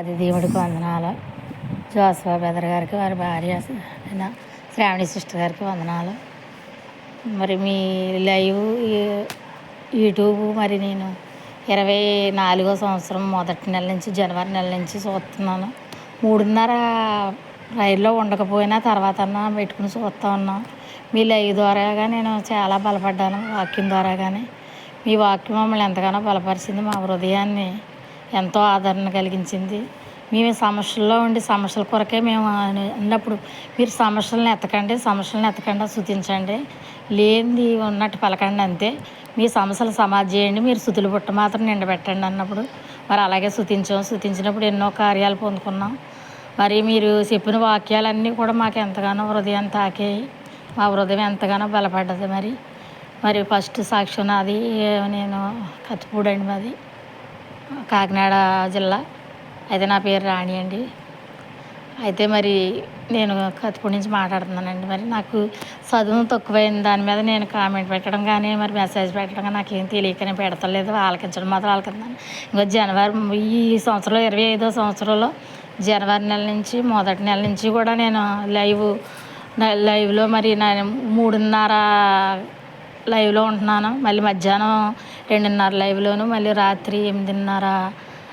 అది దేవుడికి వందనాలు. జోసఫా బెదర్ గారికి వారి భార్య శ్రావణి సిస్టర్ గారికి వందనాలు. మరి మీ లైవ్ యూట్యూబ్ మరి నేను ఇరవై నాలుగో సంవత్సరం మొదటి నెల నుంచి జనవరి నెల నుంచి చూస్తున్నాను. మూడున్నర రైల్లో ఉండకపోయినా తర్వాత పెట్టుకుని చూస్తూ ఉన్నాం. మీ లైవ్ ద్వారాగా నేను చాలా బలపడ్డాను వాక్యం ద్వారా కానీ మీ వాక్యం మమ్మల్ని ఎంతగానో బలపరిచింది మా హృదయాన్ని. ఎంతో ఆదరణ కలిగించింది. మేము సమస్యల్లో ఉండి సమస్యల కొరకే మేము అన్నప్పుడు మీరు సమస్యలను ఎత్తకండి సమస్యలను ఎత్తకుండా శుతించండి. లేనిది ఉన్నట్టు పలకండి అంతే. మీ సమస్యలు సమాధి చేయండి మీరు శుతులు పుట్ట మాత్రం నిండబెట్టండి అన్నప్పుడు. మరి అలాగే శుతించాం. శుతించినప్పుడు ఎన్నో కార్యాలు పొందుకున్నాం. మరి మీరు చెప్పిన వాక్యాలన్నీ కూడా మాకు ఎంతగానో హృదయం తాకాయి. మా హృదయం ఎంతగానో బలపడ్డది మరి. మరి ఫస్ట్ సాక్ష్యం నాది నేను కత్తిపూడండి మాది. కాకినాడ జిల్లా. అయితే నా పేరు రాణి అండి. అయితే మరి నేను కత్తిపూడి నుంచి మాట్లాడుతున్నానండి. మరి నాకు చదువు తక్కువైంది దాని మీద నేను కామెంట్ పెట్టడం కానీ మరి మెసేజ్ పెట్టడం కానీ నాకేం తెలియకనే పెడతలేదు. ఆలకించడం మాత్రం ఆలకిందాను ఇంకో జనవరి ఈ సంవత్సరంలో ఇరవై ఐదో సంవత్సరంలో జనవరి నెల నుంచి మొదటి నెల నుంచి కూడా నేను లైవ్ లైవ్లో మరి నేను మూడున్నర లైవ్లో ఉంటున్నాను. మళ్ళీ మధ్యాహ్నం రెండున్నర లైవ్లోను మళ్ళీ రాత్రి ఎనిమిదిన్నర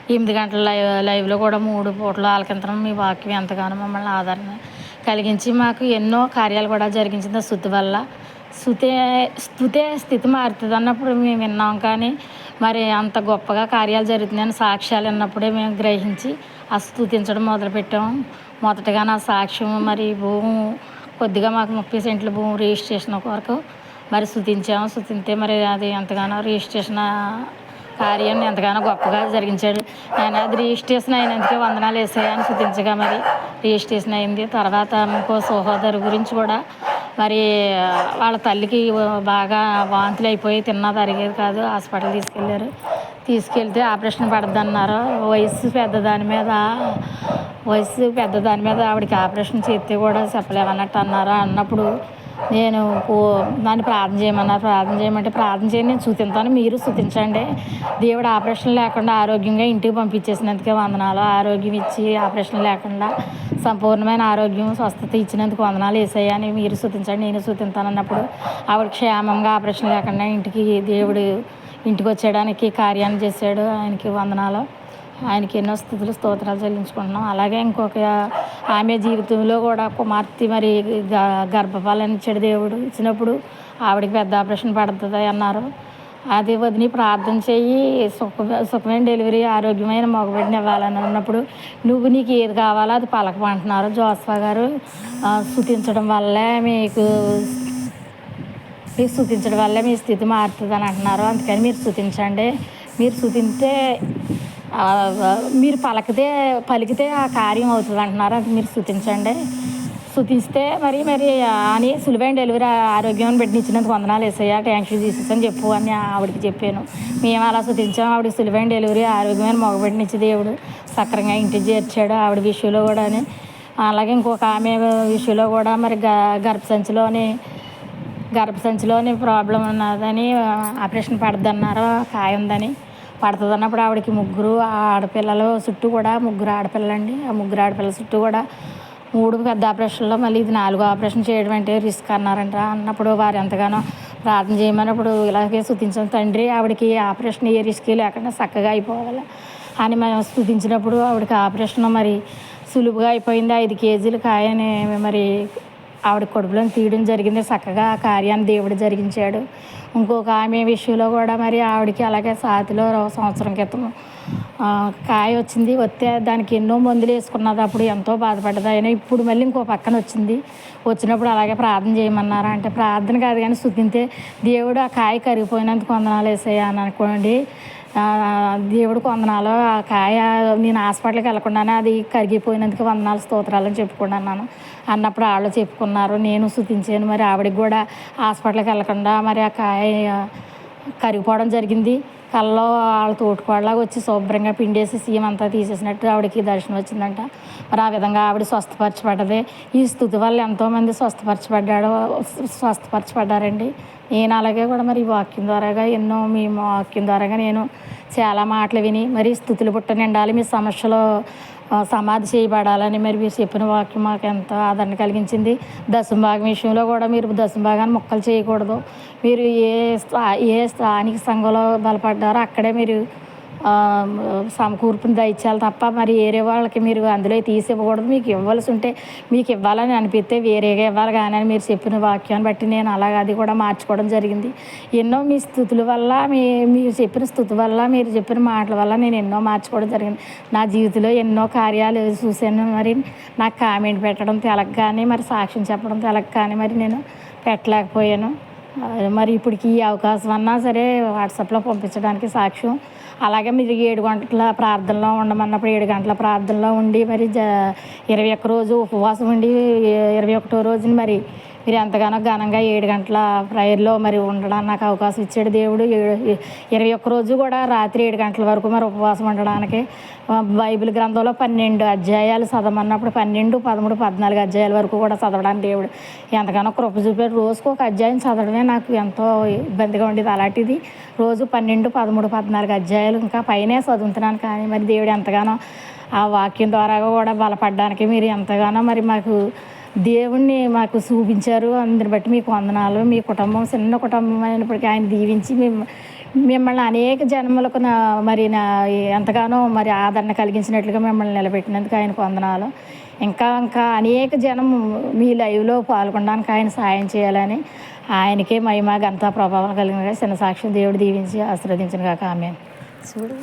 ఎనిమిది గంటల లైవ్ లైవ్లో కూడా మూడు పూటలు ఆలకించడం మీ వాక్యం ఎంతగానో మమ్మల్ని ఆదరణ కలిగించి మాకు ఎన్నో కార్యాలు కూడా జరిగించింది ఆ స్థుతి వల్ల. స్థుతే స్థుతే స్థితి మారుతుంది అన్నప్పుడు మేము విన్నాం కానీ మరి అంత గొప్పగా కార్యాలు జరుగుతున్నాయని సాక్ష్యాలు విన్నప్పుడే మేము గ్రహించి ఆ స్థుతించడం మొదలుపెట్టాము మొదటగా నా సాక్ష్యం మరి భూమి కొద్దిగా మాకు ముప్పై సెంట్ల భూమి రిజిస్ట్రేషన్ కొరకు మరి స్థుతించాము స్థుతింతే మరి అది ఎంతగానో రిజిస్ట్రేషన్ కార్యాన్ని ఎంతగానో గొప్పగా జరిగించాడు. ఆయన అది రిజిస్ట్రేషన్ అయినందుకే వందనాలు వేసాయని స్థుతించగా మరి రిజిస్ట్రేషన్ అయింది. తర్వాత ఇంకో సహోదరు గురించి కూడా మరి వాళ్ళ తల్లికి బాగా వాంతులు అయిపోయి తిన్నా జరిగేది కాదు. హాస్పిటల్ తీసుకెళ్ళారు. తీసుకెళ్తే ఆపరేషన్ పడద్దన్నారు. వయసు పెద్దదాని మీద వయసు పెద్దదాని మీద ఆవిడకి ఆపరేషన్ చేస్తే కూడా చెప్పలేమన్నట్టు అన్నారు. అన్నప్పుడు నేను పో- దాన్ని ప్రార్థన చేయమన్నారు ప్రార్థన చేయమంటే ప్రార్థన చేయండి నేను చూతింతాను మీరు శుతించండి. దేవుడు ఆపరేషన్ లేకుండా ఆరోగ్యంగా ఇంటికి పంపించేసినందుకే వందనాలు. ఆరోగ్యం ఇచ్చి ఆపరేషన్ లేకుండా సంపూర్ణమైన ఆరోగ్యం స్వస్థత ఇచ్చినందుకు వందనాలు. వేసాయని అని మీరు శుతించండి నేను శుతింతాను అన్నప్పుడు ఆవిడ క్షేమంగా ఆపరేషన్ లేకుండా ఇంటికి దేవుడు ఇంటికి వచ్చేయడానికి కార్యాన్ని చేశాడు. ఆయనకి వందనాలు. ఆయనకి ఎన్నో స్థుతులు స్తోత్రాలు చెల్లించుకుంటున్నాం. అలాగే ఇంకొక ఆమె జీవితంలో కూడా కుమార్తె మరి గ- గర్భఫలాన్ని ఇచ్చాడు దేవుడు ఇచ్చినప్పుడు ఆవిడకి పెద్ద ఆపరేషన్ పడుతుంది అన్నారు. అది వదిలి ప్రార్థన చెయ్యి సుఖ సుఖమైన డెలివరీ ఆరోగ్యమైన మగబిడ్డని ఇవ్వాలని అన్నప్పుడు నువ్వు నీకు ఏది కావాలో అది పలకమంటున్నారు. జోస్వా గారు ఆ, స్థుతించడం వల్లే మీకు మీరు స్థుతించడం వల్లే మీ స్థితి మారుతుంది అని అంటున్నారు. అందుకని మీరు స్థుతించండి మీరు స్థుతింటే మీరు పలకితే పలికితే ఆ కార్యం అవుతుంది అంటున్నారు. అది మీరు స్థుతించండి స్థుతిస్తే మరి మరి అని సులువైన డెలివరీ ఆరోగ్యం పెట్టించినందుకు వందనాలు వేసాయా ట్యాంక్ జీసస్ అని చెప్పు అని ఆవిడకి చెప్పాను. మేము అలా సుతించాం ఆవిడకి సులువైన డెలివరీ ఆరోగ్యమైన మగబెట్టినిచ్చి దేవుడు సక్రంగా ఇంటికి చేర్చాడు ఆవిడ విషయంలో కూడా అలాగే ఇంకొక ఆమె విషయంలో కూడా మరి గ గర్భసంచిలోని గర్భసంచిలోని ప్రాబ్లం ఉన్నదని ఆపరేషన్ పడద్దన్నారు కాయ ఉందని పడుతుంది అన్నప్పుడు ఆవిడకి ముగ్గురు ఆడపిల్లలు చుట్టూ కూడా ముగ్గురు ఆడపిల్లలండి. ఆ ముగ్గురు ఆడపిల్లల చుట్టూ కూడా మూడు పెద్ద ఆపరేషన్లో మళ్ళీ ఇది నాలుగో ఆపరేషన్ చేయడం అంటే రిస్క్ అన్నారంట. అన్నప్పుడు వారు ఎంతగానో ప్రార్థన చేయమన్నప్పుడు ఇలాగే స్థుతించాం తండ్రి ఆవిడకి ఆపరేషన్ ఏ రిస్క్ లేకుండా చక్కగా అయిపోవాలి. అని మేము స్థుతించినప్పుడు ఆవిడకి ఆపరేషన్ మరి సులువుగా అయిపోయింది. ఐదు కేజీలు కాయని మరి ఆవిడ కొడుపులను తీయడం జరిగింది. చక్కగా ఆ కార్యాన్ని దేవుడు జరిగించాడు. ఇంకొక ఆమె విషయంలో కూడా మరి ఆవిడకి అలాగే సాతిలో సంవత్సరం క్రితం కాయ వచ్చింది. వస్తే దానికి ఎన్నో మందులు వేసుకున్నది అప్పుడు ఎంతో బాధపడ్డది. అయినా ఇప్పుడు మళ్ళీ ఇంకో పక్కన వచ్చింది. వచ్చినప్పుడు అలాగే ప్రార్థన చేయమన్నారు? అంటే ప్రార్థన కాదు కానీ శుద్ధింతే దేవుడు ఆ కాయ కరిగిపోయినందుకు వందనాలు వేసాయి అని అనుకోండి. ఆ, దేవుడు కొందనాలు ఆ కాయ నేను హాస్పిటల్కి వెళ్ళకుండానే అది కరిగిపోయినందుకు వందనాలు స్తోత్రాలు అని చెప్పుకున్నాను అన్నప్పుడు వాళ్ళు చెప్పుకున్నారు నేను శుతించాను మరి ఆవిడకి కూడా హాస్పిటల్కి వెళ్ళకుండా మరి ఆ కాయ కరిగిపోవడం జరిగింది. కళ్ళలో వాళ్ళ తోటికోడలాగా వచ్చి శుభ్రంగా పిండేసి సీఎం అంతా తీసేసినట్టు ఆవిడకి దర్శనం వచ్చిందంట. మరి ఆ విధంగా ఆవిడ స్వస్థపరచబడ్డది. ఈ స్థుతి వల్ల ఎంతోమంది స్వస్థపరచబడ్డాడు స్వస్థపరచబడ్డారండి. నేను అలాగే కూడా మరి ఈ వాక్యం ద్వారాగా ఎన్నో మీ వాక్యం ద్వారాగా నేను చాలా మాటలు విని మరి స్థుతులు పుట్ట నిండాలి మీ సమస్యలు సమాధి చేయబడాలని మరి మీరు చెప్పిన వాక్యం మాకు ఎంతో ఆదరణ కలిగించింది. దశంభాగం విషయంలో కూడా మీరు దశంభాగాన్ని మొక్కలు చేయకూడదు. మీరు ఏ స్థా ఏ స్థానిక సంఘంలో బలపడ్డారో అక్కడే మీరు సమకూర్పుని దయచాలి తప్ప మరి వేరే వాళ్ళకి మీరు అందులో తీసి ఇవ్వకూడదు మీకు ఇవ్వాల్సి ఉంటే మీకు ఇవ్వాలని అనిపిస్తే వేరేగా ఇవ్వాలి. కానీ అని మీరు చెప్పిన వాక్యాన్ని బట్టి నేను అలాగ అది కూడా మార్చుకోవడం జరిగింది. ఎన్నో మీ స్థుతుల వల్ల మీ మీరు చెప్పిన స్థుతి వల్ల మీరు చెప్పిన మాటల వల్ల నేను ఎన్నో మార్చుకోవడం జరిగింది. నా జీవితంలో ఎన్నో కార్యాలు చూశాను. మరి నాకు కామెంట్ పెట్టడం తెలక కానీ మరి సాక్ష్యం చెప్పడం తెలక కానీ మరి నేను పెట్టలేకపోయాను. మరి ఇప్పటికి ఈ అవకాశం అన్నా సరే వాట్సాప్లో పంపించడానికి సాక్ష్యం. అలాగే మీరు ఏడు గంటల ప్రార్థనలో ఉండమన్నప్పుడు ఏడు గంటల ప్రార్థనలో ఉండి మరి జ ఇరవై ఒక్క రోజు ఉపవాసం ఉండి ఇరవై ఒకటో రోజున మరి మీరు ఎంతగానో ఘనంగా ఏడు గంటల ప్రేయర్లో మరి ఉండడానికి నాకు అవకాశం ఇచ్చాడు దేవుడు. ఏ- ఇరవై ఒక్క రోజు కూడా రాత్రి ఏడు గంటల వరకు మరి ఉపవాసం ఉండడానికి బైబిల్ గ్రంథంలో పన్నెండు అధ్యాయాలు చదవమన్నప్పుడు పన్నెండు పదమూడు పద్నాలుగు అధ్యాయాల వరకు కూడా చదవడానికి దేవుడు ఎంతగానో కృప చూపాడు. రోజుకు ఒక అధ్యాయం చదవడమే నాకు ఎంతో ఇబ్బందిగా ఉండేది. అలాంటిది రోజు పన్నెండు పదమూడు పద్నాలుగు అధ్యాయాలు ఇంకా పైనే చదువుతున్నాను. కానీ మరి దేవుడు ఎంతగానో ఆ వాక్యం ద్వారా కూడా బలపడడానికి మీరు ఎంతగానో మరి మాకు దేవుణ్ణి మాకు చూపించారు. అందరిని బట్టి మీకు వందనాలు. మీ కుటుంబం చిన్న కుటుంబం అయినప్పటికీ ఆయన దీవించి మేము మిమ్మల్ని అనేక జన్మలకు నా మరి నా ఎంతగానో మరి ఆదరణ కలిగించినట్లుగా మిమ్మల్ని నిలబెట్టినందుకు ఆయనకు వందనాలు. ఇంకా ఇంకా అనేక జనం మీ లైవ్లో పాల్గొనడానికి ఆయన సాయం చేయాలని ఆయనకే మహిమ గంతా ప్రభావం కలిగిన చిన్న సాక్ష్యం దేవుడు దీవించి ఆశీర్వదించిన కాక ఆమె చూడు.